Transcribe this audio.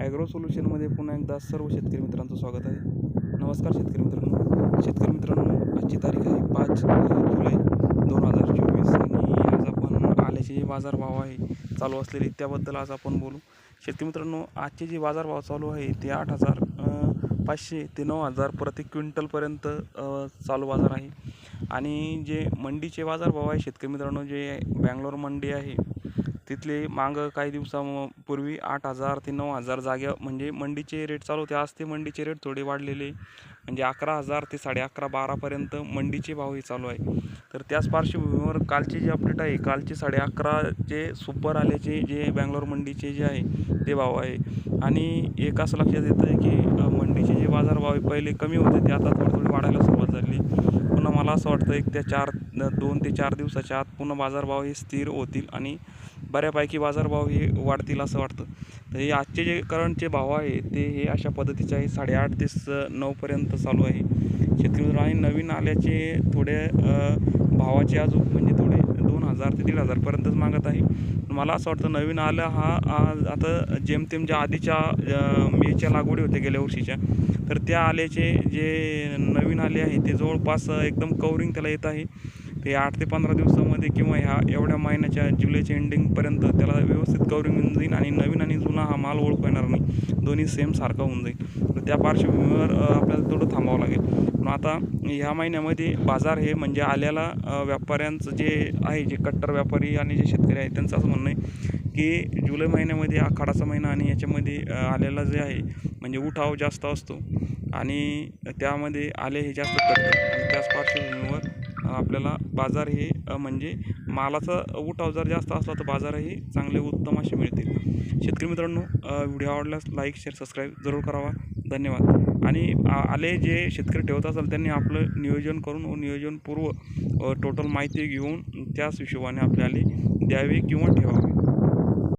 Agro सोल्युशनमध्ये पुन्हा एकदा सर्व शेतकरी मित्रांचं स्वागत आहे. नमस्कार शेतकरी मित्रांनो. शेतकरी मित्रांनो आजची तारीख आहे पाच जुलै दोन हजार चोवीस आणि आज आपण आल्याचे जे बाजारभाव आहे चालू असलेले त्याबद्दल आज आपण बोलू. शेतकरी मित्रांनो आजचे जे बाजारभाव चालू आहे ते आठ हजार पाचशे ते नऊ हजार प्रति क्विंटलपर्यंत चालू बाजार आहे. आणि जे मंडीचे बाजारभाव आहे शेतकरी मित्रांनो जे बँगलोर मंडी आहे तिथले मागं काही दिवसापूर्वी आठ हजार ते नऊ हजार जाग्या म्हणजे मंडीचे रेट चालू होते. आज ते मंडीचे रेट थोडे वाढलेले. म्हणजे अकरा हजार ते साडे अकरा बारापर्यंत मंडीचे भावही चालू आहे. तर त्याच पार्श्वभूमीवर कालचे जे अपडेट आहे कालचे साडे अकराचे सुपर आल्याचे जे बँगलोर मंडीचे जे आहे ते भाव आहे. आणि एक असं लक्षात येतं आहे की मंडीचे जे बाजारभाव आहे पहिले कमी होते ते आता थोडे थोडे वाढायला सुरुवात झाली. पुन्हा मला असं वाटतं एक त्या चार दोन ते चार दिवसाच्या आत पुन्हा बाजारभाव हे स्थिर होतील आणि बऱ्यापैकी बाजारभाव हे वाढतील असं वाटतं. तर हे आजचे जे करंटचे भाव आहे ते हे अशा पद्धतीचे आहे साडेआठ ते नऊपर्यंत चालू आहे. शेतकरी आणि नवीन आल्याचे थोडे भावाचे अजून म्हणजे थोडे हजार ते दीड हजारपर्यंतच मागत आहे. मला असं वाटतं नवीन आलं हा आता जेमतेम ज्या आधीच्या मेच्या लागवडी होत्या गेल्या वर्षीच्या तर त्या आल्याचे जे नवीन आले आहे ते जवळपास एकदम कवरिंग त्याला येत आहे. ते आठ ते पंधरा दिवसामध्ये किंवा ह्या एवढ्या महिन्याच्या जुलैच्या एंडिंगपर्यंत त्याला व्यवस्थित कवरिंग होऊन जाईल आणि नवीन आणि जुना हा माल ओळख येणार नाही. दोन्ही सेम सारखा होऊन जाईल. तर त्या पार्श्वभूमीवर आपल्याला थोडं थांबावं लागेल. पण आता ह्या महिन्यामध्ये बाजार हे म्हणजे आल्याला व्यापाऱ्यांचं जे आहे जे कट्टर व्यापारी आणि जे शेतकरी आहेत त्यांचं असं म्हणणं आहे की जुलै महिन्यामध्ये आखाडाचा महिना आणि याच्यामध्ये आलेला आल्याला जे आहे म्हणजे उठाव जास्त असतो. आणि त्यामध्ये आले हे जास्त करतात आणि त्याच पार्श्वभूमीवर आपल्याला बाजार हे म्हणजे मालाचा उठाव जर जास्त असला तर बाजारही चांगले उत्तम असे मिळतील. शेतकरी मित्रांनो व्हिडिओ आवडल्यास लाईक शेअर सबस्क्राईब जरूर करावा. धन्यवाद. आणि आले जे शेतकरी ठेवत असाल त्यांनी आपलं नियोजन करून व नियोजनपूर्व टोटल माहिती घेऊन त्याच हिशोबाने आपल्याला द्यावी किंवा ठेवावी.